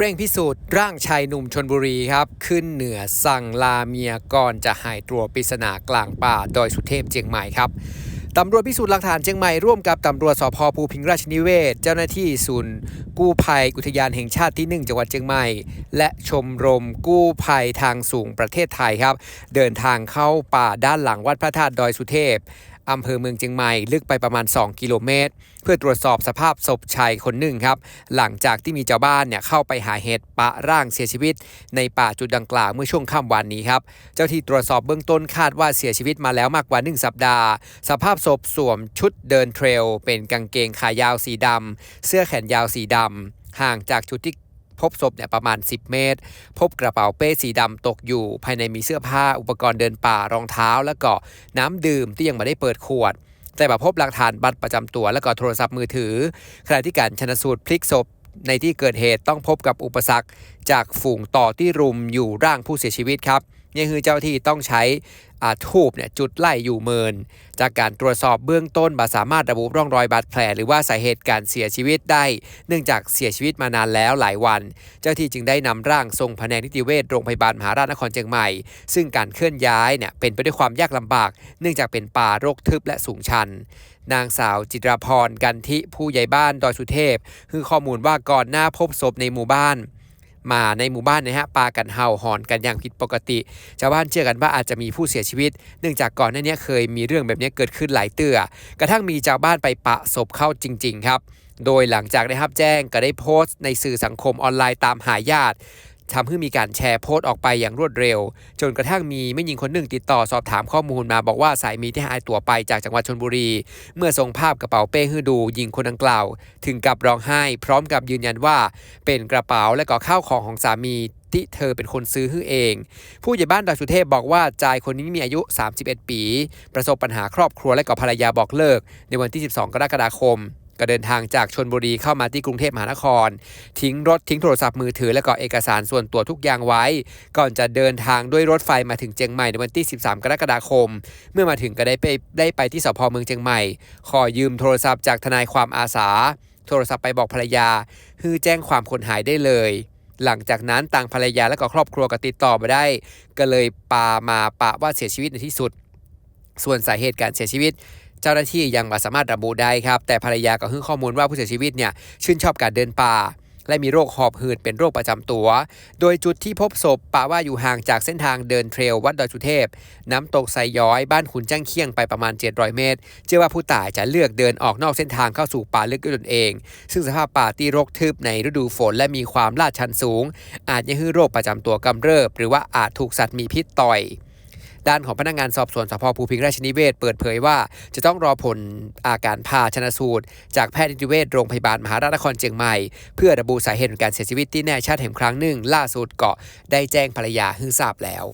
เร่งพิสูจน์ร่างชายหนุ่มชนบุรีครับ ขึ้นเหนือสั่งลาเมียก่อนจะหายตัวปริศนากลางป่าดอยสุเทพเจียงใหม่ครับตำรวจพิสูจน์หลักฐานเชียงใหม่ร่วมกับตำรวจสพภูพิงราชนิเวศ เจ้าหน้าที่ศูนย์กู้ภัยอุทยานแห่งชาติที่ 1 จังหวัดเชียงใหม่ และชมรมกู้ภัยทางสูงประเทศไทยครับ เดินทางเข้าป่าด้านหลังวัดพระธาตุดอยสุเทพ อำเภอเมืองเชียงใหม่ลึกไปประมาณ 2 กิโลเมตร เพื่อตรวจสอบสภาพศพชายคนหนึ่งครับ หลังจากที่มีเจ้าบ้านเนี่ยเข้าไปหาเห็ดปะร่างเสียชีวิต ในป่าจุดดังกล่าวเมื่อช่วงค่ำวันนี้ครับ เจ้าที่ตรวจสอบเบื้องต้นคาดว่าเสียชีวิตมาแล้วมากกว่า 1 สัปดาห์ สภาพศพสวมชุดเดินเทรล เป็นกางเกงขายาวสีดำเสื้อแขนยาวสีดำห่างจากจุดที่ พบศพเนี่ยประมาณ 10 เมตร พบกระเป๋าเป้สีดำตกอยู่ ภายในมีเสื้อผ้าอุปกรณ์เดินป่ารองเท้า และก็น้ำดื่มที่ยังไม่ได้เปิดขวด แต่มาพบหลักฐานบัตรประจำตัว และก็โทรศัพท์มือถือขณะที่การชนสูตรพลิกศพในที่เกิดเหตุต้องพบกับอุปสรรค จากฝูงต่อที่รุมอยู่ร่างผู้เสียชีวิตครับ นี่คือเจ้าที่ต้องใช้ทูบเนี่ยจุดไล่อยู่เมิน จากการตรวจสอบเบื้องต้นบาสามารถระบุร่องรอยบาดแผล หรือว่าสาเหตุการเสียชีวิตได้ เนื่องจากเสียชีวิตมานานแล้วหลายวัน เจ้าที่จึงได้นำร่างส่งแผนกนิติเวชโรงพยาบาลมหาราชนครเชียงใหม่ ซึ่งการเคลื่อนย้ายเนี่ยเป็นไปด้วยความยากลำบาก เนื่องจากเป็นป่ารกทึบและสูงชัน นางสาวจิตราพรกันทิผู้ใหญ่บ้านดอยสุเทพคือข้อมูลว่าก่อนหน้าพบศพในหมู่บ้าน มาในหมู่บ้านนะฮะปากันเห่าหอนกันอย่างผิดปกติ ชาวบ้านเชื่อกันว่าอาจจะมีผู้เสียชีวิต เนื่องจากก่อนหน้านี้เคยมีเรื่องแบบนี้เกิดขึ้นหลายเตื่อกระทั่งมีชาวบ้านไปปะศพเข้าจริง ๆ ครับ โดยหลังจากได้รับแจ้งก็ได้โพสต์ในสื่อสังคมออนไลน์ตามหาญาติ ทำให้มีการแชร์โพสต์ออกไปอย่างรวดเร็ว จนกระทั่งมีไม่หญิงคนหนึ่งติดต่อสอบถามข้อมูลมาบอกว่าสายมีที่หายตัวไปจากจังหวัดชนบุรี เมื่อส่งภาพกระเป๋าเป้ให้ดูหญิงคนดังกล่าว ถึงกับร้องไห้ พร้อมกับยืนยันว่า เป็นกระเป๋าและก็ข้าวของของสามีที่เธอเป็นคนซื้อให้เอง ผู้ใหญ่บ้านดอยสุเทพบอกว่าจายคนนี้มีอายุ 31 ปี ประสบปัญหาครอบครัวและก็ภรรยาบอกเลิก ในวันที่ 12 กรกฎาคม ก็เดินทางจากชนบุรีเข้ามาที่กรุงเทพมหานคร ทิ้งรถทิ้งโทรศัพท์มือถือ และก็เอกสารส่วนตัวทุกอย่างไว้ ก่อนจะเดินทางด้วยรถไฟมาถึงเชียงใหม่ในวันที่ 13 กรกฎาคม เมื่อมาถึงก็ได้ไปได้ไปที่สพเมืองเชียงใหม่ ขอยืมโทรศัพท์จากทนายความอาสา โทรศัพท์ไปบอกภรรยาคือแจ้งความคนหายได้เลยหลังจากนั้นต่างภรรยาและก็ครอบครัวก็ติดต่อมาได้ ก็เลยปามาปะว่าเสียชีวิตในที่สุด ส่วนสาเหตุการเสียชีวิต เจ้าหน้าที่ยังไม่สามารถระบุได้ครับ แต่ภรรยาก็ให้ข้อมูลว่าผู้เสียชีวิตเนี่ยชื่นชอบการเดินป่า และมีโรคหอบหืดเป็นโรคประจำตัว โดยจุดที่พบศพปะว่าอยู่ห่างจากเส้นทางเดินเทรลวัดดอยสุเทพ น้ำตกไซย้อย บ้านขุนจ้างเคียงไปประมาณ 700 เมตร เชื่อว่าผู้ตายจะเลือกเดินออกนอกเส้นทางเข้าสู่ป่าลึกด้วยตนเอง ซึ่งสภาพป่าที่รกทึบในฤดูฝนและมีความลาดชันสูง อาจยังให้โรคประจำตัวกำเริบ หรือว่าอาจถูกสัตว์มีพิษต่อย ด้านของพนักงานสอบสวนสพภูพิงราชนิเวศเปิดเผยว่า จะต้องรอผลอาการผ่าชนะสูตร จากแพทย์นิติเวชโรงพยาบาลมหาราชนครเชียงใหม่ เพื่อระบุสาเหตุของการเสียชีวิตที่แน่ชัดแห่งครั้งหนึ่ง ล่าสุดเกาะได้แจ้งภรรยาให้ทราบแล้ว